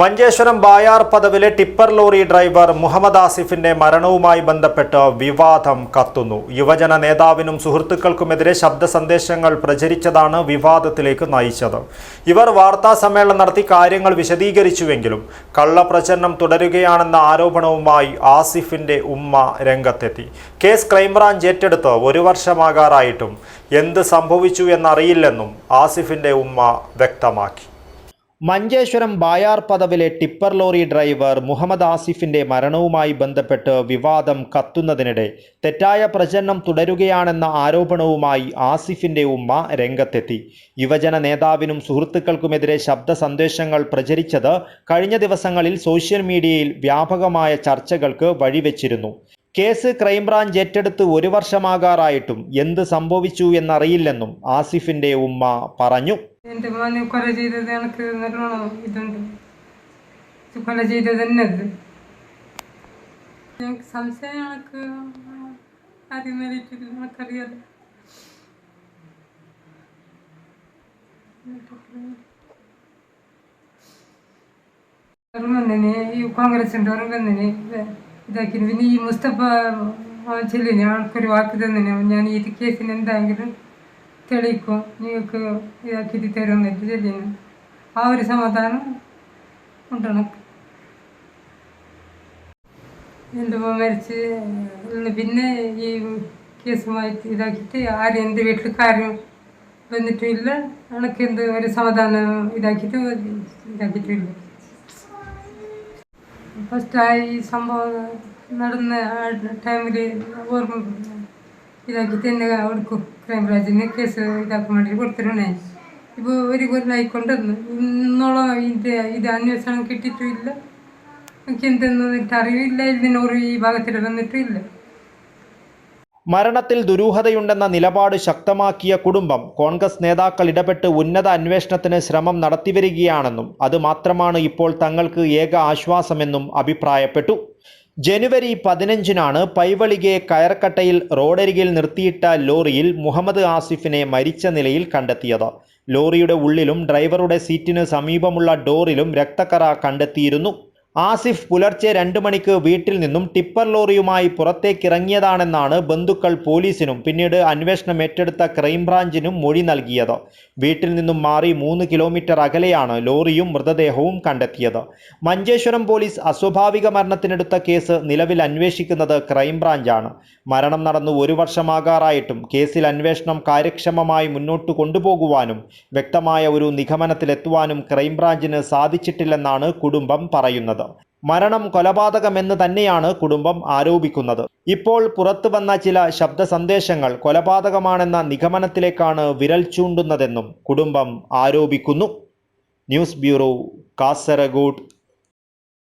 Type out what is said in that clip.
മഞ്ചേശ്വരം ബായാർ പദവിലെ tipper lorry driver Muhammad ആസിഫിന്റെ മരണവുമായി ബന്ധപ്പെട്ട് വിവാദം കത്തുന്നു. യുവജന നേതാവിനും സുഹൃത്തുക്കൾക്കുമെതിരെ ശബ്ദ സന്ദേശങ്ങൾ പ്രചരിച്ചതാണ് വിവാദത്തിലേക്ക് നയിച്ചത്. ഇവർ വാർത്താ സമ്മേളനം നടത്തി കാര്യങ്ങൾ വിശദീകരിച്ചുവെങ്കിലും കള്ളപ്രചരണം തുടരുകയാണെന്ന ആരോപണവുമായി ആസിഫിന്റെ ഉമ്മ രംഗത്തെത്തി. കേസ് ക്രൈംബ്രാഞ്ച് ഏറ്റെടുത്ത് ഒരു വർഷമാകാറായിട്ടും എന്ത് സംഭവിച്ചു എന്നറിയില്ലെന്നും ആസിഫിന്റെ ഉമ്മ വ്യക്തമാക്കി. മഞ്ചേശ്വരം ബായാർ പദവിലെ ടിപ്പർ ലോറി ഡ്രൈവർ മുഹമ്മദ് ആസിഫിന്റെ മരണവുമായി ബന്ധപ്പെട്ട് വിവാദം കത്തുന്നതിനിടെ തെറ്റായ പ്രചരണം തുടരുകയാണെന്ന ആരോപണവുമായി ആസിഫിന്റെ ഉമ്മ രംഗത്തെത്തി. യുവജന നേതാവിനും സുഹൃത്തുക്കൾക്കുമെതിരെ ശബ്ദ സന്ദേശങ്ങൾ പ്രചരിച്ചത് കഴിഞ്ഞ ദിവസങ്ങളിൽ സോഷ്യൽ മീഡിയയിൽ വ്യാപകമായ ചർച്ചകൾക്ക് വഴിവെച്ചിരുന്നു. കേസ് ക്രൈംബ്രാഞ്ച് ഏറ്റെടുത്ത് ഒരു വർഷമാകാറായിട്ടും എന്ത് സംഭവിച്ചു എന്നറിയില്ലെന്നും ആസിഫിന്റെ ഉമ്മ പറഞ്ഞു. എന്റെ മോനെ കൊല ചെയ്തത് എനിക്ക് നല്ലോണം ഇതുണ്ട്. ഇത് കൊല ചെയ്തത് തന്നെ അത് ഞങ്ങൾക്ക് സംശയം എനിക്ക് ആദ്യം വരിയിട്ടില്ല എനിക്കറിയാതെ. വന്നിന് ഈ കോൺഗ്രസിന്റെ ഓർമ്മ വന്നിന് ഇതാക്കി പിന്നെ ഈ മുസ്തഫ ചെല്ലിന് ആൾക്കൊരു വാക്ക് തന്നിന് ഞാൻ ഈ കേസിന് എന്തായെങ്കിലും തെളിയിക്കും. നിങ്ങൾക്ക് ഇതാക്കിയിട്ട് തരുമെന്നിട്ട് ചെല്ലിന് ആ ഒരു സമാധാനം ഉണ്ടാണ് എന്റെ മോൻ മരിച്ച് പിന്നെ ഈ കേസുമായിട്ട് ഇതാക്കിയിട്ട് ആരും എന്റെ വീട്ടിൽ കാര്യം വന്നിട്ടുമില്ല എനിക്ക് എന്ത് ഒരു സമാധാനം ഇതാക്കിയിട്ട് ഇതാക്കിയിട്ടില്ല. ഫസ്റ്റ് ആ ഈ സംഭവം നടന്ന ആ ടൈമിൽ ഓർമ്മ ഇതാക്കിയിട്ട് എന്നെ കൊടുക്കും. ക്രൈംബ്രാഞ്ചിന് കേസ് ഇതാക്കാൻ വേണ്ടി കൊടുത്തിട്ടുണ്ടേ. ഇപ്പോൾ ഒരു കൊല്ലായിക്കൊണ്ടിരുന്നു ഇന്നോളം ഇതിന്റെ ഇത് അന്വേഷണം കിട്ടിയിട്ടുമില്ല എനിക്ക് എന്തെന്ന് അറിയില്ല. ഇതിനൊരു ഈ ഭാഗത്തിൽ വന്നിട്ടുമില്ല മരണത്തിൽ ദുരൂഹതയുണ്ടെന്ന നിലപാട് ശക്തമാക്കിയ കുടുംബം കോൺഗ്രസ് നേതാക്കൾ ഇടപെട്ട് ഉന്നത അന്വേഷണത്തിന് ശ്രമം നടത്തിവരികയാണെന്നും അതുമാത്രമാണ് ഇപ്പോൾ തങ്ങൾക്ക് ഏക ആശ്വാസമെന്നും അഭിപ്രായപ്പെട്ടു. ജനുവരി പതിനഞ്ചിനാണ് പൈവളികെ കയർക്കട്ടയിൽ റോഡരികിൽ നിർത്തിയിട്ട ലോറിയിൽ മുഹമ്മദ് ആസിഫിനെ മരിച്ച നിലയിൽ കണ്ടെത്തിയത്. ലോറിയുടെ ഉള്ളിലും ഡ്രൈവറുടെ സീറ്റിന് സമീപമുള്ള ഡോറിലും രക്തക്കറ കണ്ടെത്തിയിരുന്നു. ആസിഫ് പുലർച്ചെ രണ്ട് മണിക്ക് വീട്ടിൽ നിന്നും ടിപ്പർ ലോറിയുമായി പുറത്തേക്കിറങ്ങിയതാണെന്നാണ് ബന്ധുക്കൾ പോലീസിനും പിന്നീട് അന്വേഷണം ഏറ്റെടുത്ത ക്രൈംബ്രാഞ്ചിനും മൊഴി നൽകിയത്. വീട്ടിൽ നിന്നും മാറി മൂന്ന് കിലോമീറ്റർ അകലെയാണ് ലോറിയും മൃതദേഹവും കണ്ടെത്തിയത്. മഞ്ചേശ്വരം പോലീസ് അസ്വാഭാവിക മരണത്തിനെടുത്ത കേസ് നിലവിൽ അന്വേഷിക്കുന്നത് ക്രൈംബ്രാഞ്ചാണ്. മരണം നടന്നു ഒരു വർഷമാകാറായിട്ടും കേസിൽ അന്വേഷണം കാര്യക്ഷമമായി മുന്നോട്ട് കൊണ്ടുപോകുവാനും വ്യക്തമായ ഒരു നിഗമനത്തിലെത്തുവാനും ക്രൈംബ്രാഞ്ചിന് സാധിച്ചിട്ടില്ലെന്നാണ് കുടുംബം പറയുന്നത്. മരണം കൊലപാതകമെന്ന് തന്നെയാണ് കുടുംബം ആരോപിക്കുന്നത്. ഇപ്പോൾ പുറത്തു വന്ന ചില ശബ്ദ സന്ദേശങ്ങൾ കൊലപാതകമാണെന്ന നിഗമനത്തിലേക്കാണ് വിരൽ ചൂണ്ടുന്നതെന്നും കുടുംബം ആരോപിക്കുന്നു. News bureau Kasaragod.